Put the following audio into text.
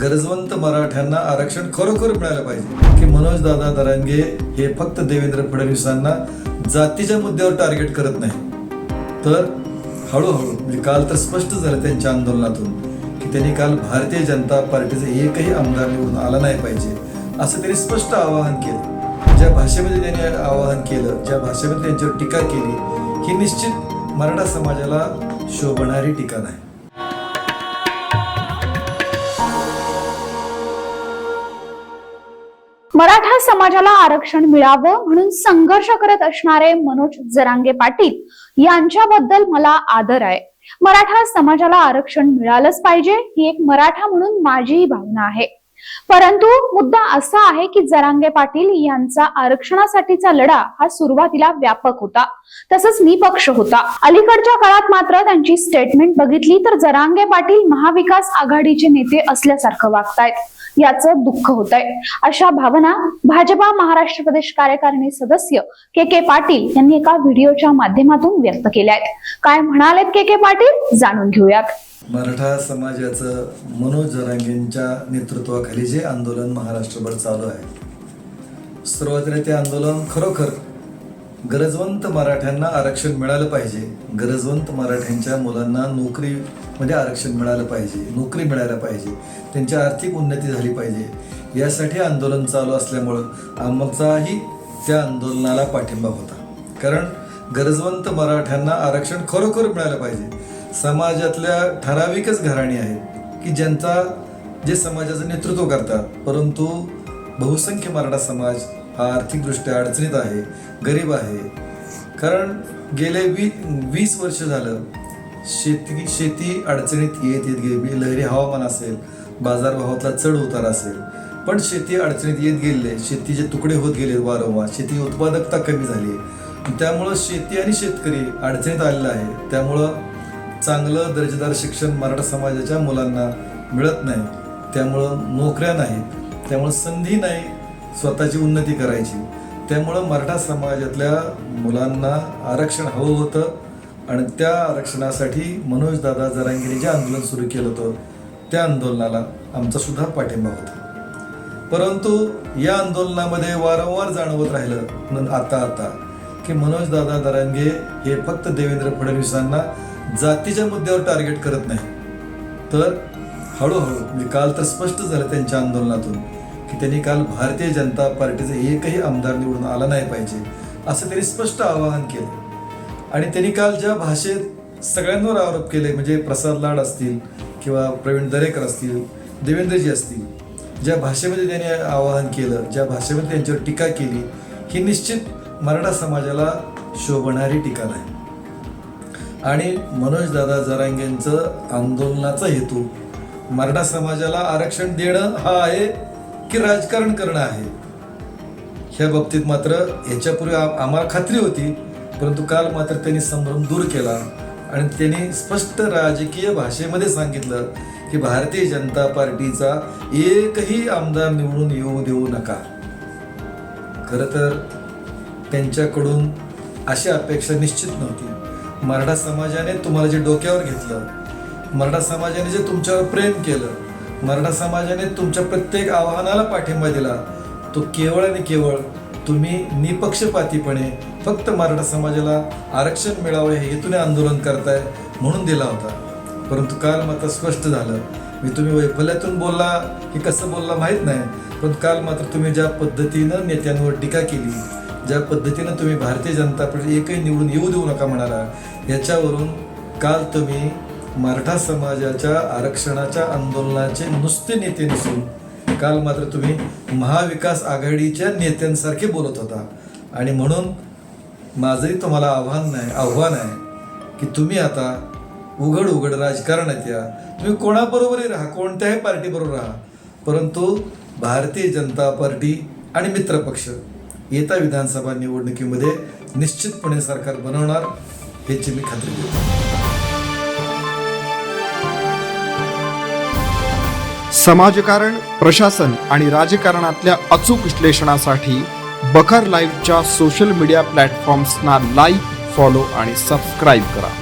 गरजवंत मराठ्यांना आरक्षण खरोखर मिळालं पाहिजे. की मनोज दादा दरांगे हे फक्त देवेंद्र फडणवीसांना जातीच्या मुद्द्यावर टार्गेट करत नाही. तर हळूहळू म्हणजे काल तर स्पष्ट झालं त्यांच्या आंदोलनातून की त्यांनी काल भारतीय जनता पार्टीचा एकही आमदार निवडून आला नाही पाहिजे असं त्यांनी स्पष्ट आवाहन केलं. ज्या भाषेमध्ये त्यांनी आवाहन केलं ज्या भाषेमध्ये त्यांच्यावर टीका केली ही निश्चित मराठा समाजाला शोभणारी टीका नाही. समाजाला आरक्षण मिळावं म्हणून संघर्ष करत असणारे मनोज जरांगे पाटील यांच्याबद्दल मला आदर आहे. मराठा समाजाला आरक्षण मिळालंच पाहिजे ही एक मराठा म्हणून माझीही भावना आहे. परंतु मुद्दा असा आहे की जरांगे पाटील यांचा आरक्षणासाठीचा लढा हा सुरुवातीला व्यापक होता. तसंच निपक्ष होता. अलीकडच्या काळात मात्र त्यांची स्टेटमेंट बघितली तर जरांगे पाटील महाविकास आघाडीचे नेते असल्यासारखं वागतायत. याचं दुःख होत आहे अशा भावना भाजपा महाराष्ट्र प्रदेश कार्यकारिणी सदस्य के के पाटील यांनी एका व्हिडिओच्या माध्यमातून व्यक्त केल्या आहेत काय म्हणालेत के के पाटील? जाणून घेऊयात. मराठा समाजाचं मनोज जरांगेंच्या नेतृत्वाखाली जे आंदोलन महाराष्ट्रभर चालू आहे सुरुवातीला ते आंदोलन खरोखर गरजवंत मराठ्यांना आरक्षण मिळालं पाहिजे. गरजवंत मराठ्यांच्या मुलांना नोकरीमध्ये म्हणजे आरक्षण मिळालं पाहिजे नोकरी मिळायला पाहिजे त्यांची आर्थिक उन्नती झाली पाहिजे यासाठी आंदोलन चालू असल्यामुळं आमचाही त्या आंदोलनाला पाठिंबा होता. कारण गरजवंत मराठ्यांना आरक्षण खरोखर मिळालं पाहिजे. समाजातल्या ठराविकच घराणी आहेत की ज्यांचा जे समाजाचं नेतृत्व करतात. परंतु बहुसंख्य मराठा समाज हा आर्थिकदृष्ट्या अडचणीत आहे गरीब आहे. कारण गेले वी वीस वर्ष झालं शेती शेती अडचणीत येत येत गेली लहरी हवामान असेल बाजारभावातला चढ उतार असेल. पण शेती अडचणीत येत गेले शेतीचे तुकडे होत गेले वारंवार शेती उत्पादकता कमी झाली. त्यामुळं शेती आणि शेतकरी अडचणीत आलेला आहे त्यामुळं चांगलं दर्जेदार शिक्षण मराठा समाजाच्या मुलांना मिळत नाही. त्यामुळं नोकऱ्या नाहीत. त्यामुळं संधी नाही स्वतःची उन्नती करायची. त्यामुळं मराठा समाजातल्या मुलांना आरक्षण हवं होतं आणि त्या आरक्षणासाठी मनोजदादा जरांगीने जे आंदोलन सुरू केलं होतं त्या आंदोलनाला आमचा सुद्धा पाठिंबा होता. परंतु या आंदोलनामध्ये वारंवार जाणवत राहिलं आता आता की मनोज दादा दरांगे हे फक्त देवेंद्र फडणवीसांना जातीच्या मुद्द्यावर टार्गेट करत नाही. तर हळूहळू मी काल तर स्पष्ट झालं त्यांच्या आंदोलनातून की त्यांनी काल भारतीय जनता पार्टीचा एकही आमदार निवडून आला नाही पाहिजे असं त्यांनी स्पष्ट आवाहन केलं. आणि त्यांनी काल ज्या भाषेत सगळ्यांवर आरोप केले म्हणजे प्रसाद लाड असतील किंवा प्रवीण दरेकर असतील देवेंद्रजी असतील ज्या भाषेमध्ये त्यांनी आवाहन केलं ज्या भाषेमध्ये त्यांच्यावर टीका केली ही निश्चित मराठा समाजाला शोभणारी टीका नाही. आणि मनोज दादा जरांगेंचं आंदोलनाचा हेतू. मराठा समाजाला आरक्षण देणं हा आहे की राजकारण करणं आहे? ह्या बाबतीत मात्र याच्यापूर्वी आम्हाला खात्री होती परंतु काल मात्र त्यांनी संभ्रम दूर केला आणि त्यांनी स्पष्ट राजकीय भाषेमध्ये सांगितलं की भारतीय जनता पार्टीचा एकही आमदार निवडून येऊ देऊ नका. खरं तर त्यांच्याकडून अशी अपेक्षा निश्चित नव्हती. मराठा समाजाने तुम्हाला जे डोक्यावर घेतलं मराठा समाजाने जे तुमच्यावर प्रेम केलं मराठा समाजाने तुमच्या प्रत्येक आव्हानाला पाठिंबा दिला तो केवळ आणि केवळ तुम्ही निपक्षपातीपणे फक्त मराठा समाजाला आरक्षण मिळावं हे हेतूने आंदोलन करताय म्हणून दिला होता. परंतु काल मात्र स्पष्ट झालं. मी तुम्ही वैफल्यातून बोलला की कसं बोलला माहीत नाही पण काल मात्र तुम्ही ज्या पद्धतीनं नेत्यांवर टीका केली ज्या पद्धतीनं तुम्ही भारतीय जनता पार्टी एकही निवडून येऊ देऊ नका म्हणाला याच्यावरून काल तुम्ही मराठा समाजाच्या आरक्षणाच्या आंदोलनाचे नुसते नेते नसून काल मात्र तुम्ही महाविकास आघाडीच्या नेत्यांसारखे बोलत होता. आणि म्हणून माझंही तुम्हाला आव्हान नाही आव्हान आहे की तुम्ही आता उघड उघड राजकारणात या. तुम्ही कोणाबरोबरही राहा कोणत्याही पार्टीबरोबर राहा. परंतु भारतीय जनता पार्टी आणि मित्रपक्ष येत्या विधानसभा निवडणुकीमध्ये निश्चितपणे सरकार बनवणार याची मी खात्री देतो. समाजकारण प्रशासन आणि राजकारणातल्या अचूक विश्लेषणासाठी बखर लाईव्हच्या सोशल मीडिया प्लॅटफॉर्म्सना लाईक फॉलो आणि सबस्क्राईब करा.